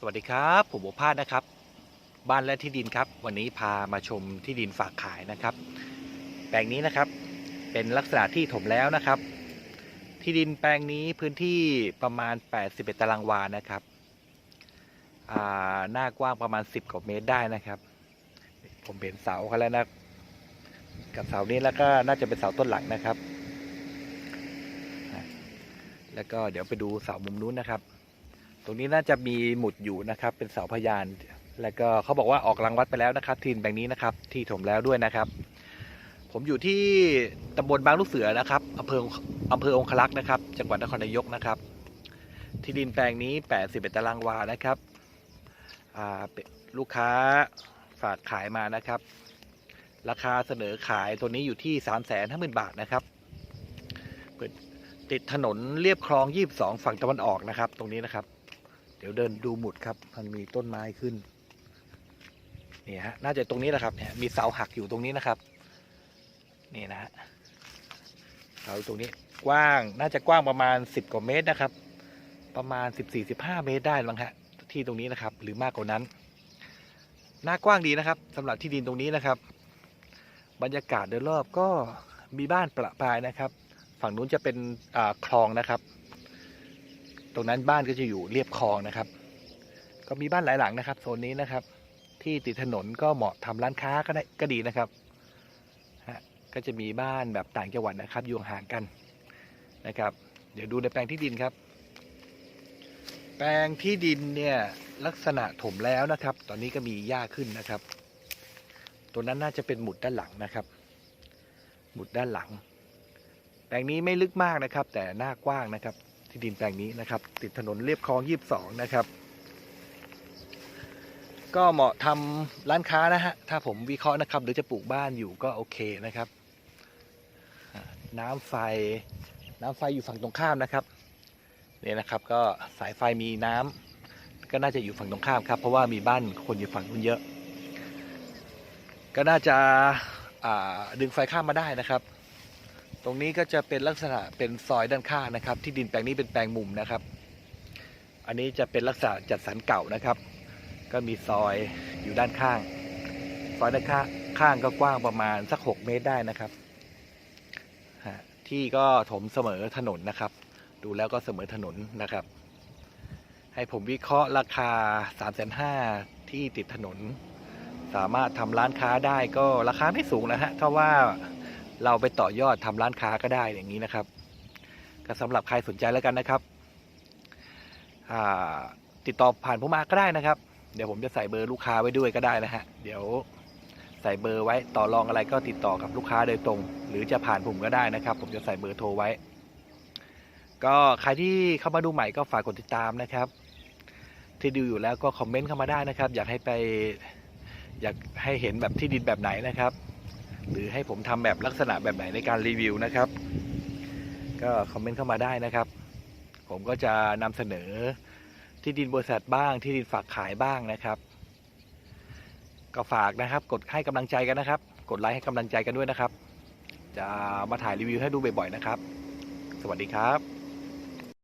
สวัสดีครับ ผมโอภาสนะครับ บ้านและที่ดินครับ วันนี้พามาชมที่ดินฝากขายนะครับ แปลงนี้นะครับ เป็นลักษณะที่ถมแล้วนะครับ ที่ดินแปลงนี้พื้นที่ประมาณ 81 ตารางวานะครับหน้ากว้างประมาณ 10กว่าเมตรได้นะครับ ผมเห็นเสาเขาแล้วนะ กับเสานี้แล้วก็น่าจะเป็นเสาต้นหลังนะครับ แล้วก็เดี๋ยวไปดูเสามุมนู้นนะครับ ตรงนี้น่าจะมีหมุดอยู่นะครับ เป็นเสาพยาน แล้วก็เขาบอกว่าออกรังวัดไปแล้วนะครับ ทีนแบงนี้นะครับ ที่ถมแล้วด้วยนะครับ ผมอยู่ที่ตำบลบางลูกเสือนะครับอำเภออำเภอองคลักษ์นะครับ จังหวัดนครนายกนะครับ ที่ดินแปลงนี้81ตารางวานะครับลูกค้าฝากขายมานะครับ ราคาเสนอขายตัวนี้อยู่ที่ 3 5 0 0 0 0 บาทนะครับติดถนนเรียบคลอง 22 ฝั่งตะวันออกนะครับ ตรงนี้นะครับ เดี๋ยวเดินดูหมุดครับ มันมีต้นไม้ขึ้นนี่ฮะน่าจะตรงนี้แหละครับเนี่ยมีเสาหักอยู่ตรงนี้นะครับ นี่นะฮะเสาตรงนี้กว้างน่าจะกว้างประมาณ10กว่าเมตรนะครับ ประมาณ14-15เมตรได้มั้งฮะที่ตรงนี้นะครับ หรือมากกว่านั้นหน้ากว้างดีนะครับสำหรับที่ดินตรงนี้นะครับ บรรยากาศโดยรอบก็มีบ้านประปรายนะครับ ฝั่งนู้นจะเป็นคลองนะครับ ตรงนั้นบ้านก็จะอยู่เรียบคลองนะครับ ก็มีบ้านหลายหลังนะครับโซนนี้นะครับ ที่ติดถนนก็เหมาะทำร้านค้าก็ได้ก็ดีนะครับฮะก็จะมีบ้านแบบต่างจังหวัดนะครับ อยู่ห่างกันนะครับ เดี๋ยวดูในแปลงที่ดินครับ แปลงที่ดินเนี่ยลักษณะถมแล้วนะครับ ตอนนี้ก็มีหญ้าขึ้นนะครับ ตัวนั้นน่าจะเป็นหมุดด้านหลังนะครับ หมุดด้านหลัง แปลงนี้ไม่ลึกมากนะครับ แต่หน้ากว้างนะครับ ที่ดินแปลงนี้นะครับ ติดถนนเรียบคลองยี่สองนะครับ ก็เหมาะทำร้านค้านะฮะ ถ้าผมวิเคราะห์นะครับ หรือจะปลูกบ้านอยู่ก็โอเคนะครับ น้ำไฟ น้ำไฟอยู่ฝั่งตรงข้ามนะครับเนี่ยนะครับ ก็สายไฟมีน้ำก็น่าจะอยู่ฝั่งตรงข้ามครับ เพราะว่ามีบ้านคนอยู่ฝั่งนู้นเยอะ ก็น่าจะาดึงไฟข้ามมาได้นะครับ รงนี้ก็จะเป็นลักษณะเป็นซอยด้านข้างนะครับ ที่ดินแปลงนี้เป็นแปลงมุมนะครับ อันนี้จะเป็นลักษณะจัดสรรเก่านะครับ ก็มีซอยอยู่ด้านข้าง ซอยด้านข้างข้างก็กว้างประมาณสัก 6 เมตรได้นะครับที่ก็ถมเสมอถนนนะครับ ดูแล้วก็เสมอถนนนะครับ ให้ผมวิเคราะห์ราคา 3 5 0 0 0ที่ติดถนน สามารถทำร้านค้าได้ก็ราคาไม่สูงนะฮะถ้าว่า เราไปต่อยอดทำร้านค้าก็ได้อย่างนี้นะครับ ก็สำหรับใครสนใจแล้วกันนะครับติดต่อผ่านผมมาก็ได้นะครับ เดี๋ยวผมจะใส่เบอร์ลูกค้าไว้ด้วยก็ได้นะฮะเดี๋ยวใส่เบอร์ไว้ต่อรองอะไรก็ติดต่อกับลูกค้าโดยตรง หรือจะผ่านผมก็ได้นะครับ ผมจะใส่เบอร์โทรไว้ ก็ใครที่เข้ามาดูใหม่ก็ฝากกดติดตามนะครับ ที่ดูอยู่แล้วก็คอมเมนต์เข้ามาได้นะครับ อยากให้ไปอยากให้เห็นแบบที่ดินแบบไหนนะครับ หรือให้ผมทำแบบลักษณะแบบไหนในการรีวิวนะครับ ก็คอมเมนต์เข้ามาได้นะครับ ผมก็จะนำเสนอที่ดินบริษัทบ้างที่ดินฝากขายบ้างนะครับ ก็ฝากนะครับ กดให้กำลังใจกันนะครับ กดไลค์ให้กำลังใจกันด้วยนะครับ จะมาถ่ายรีวิวให้ดูบ่อยๆนะครับ สวัสดีครับ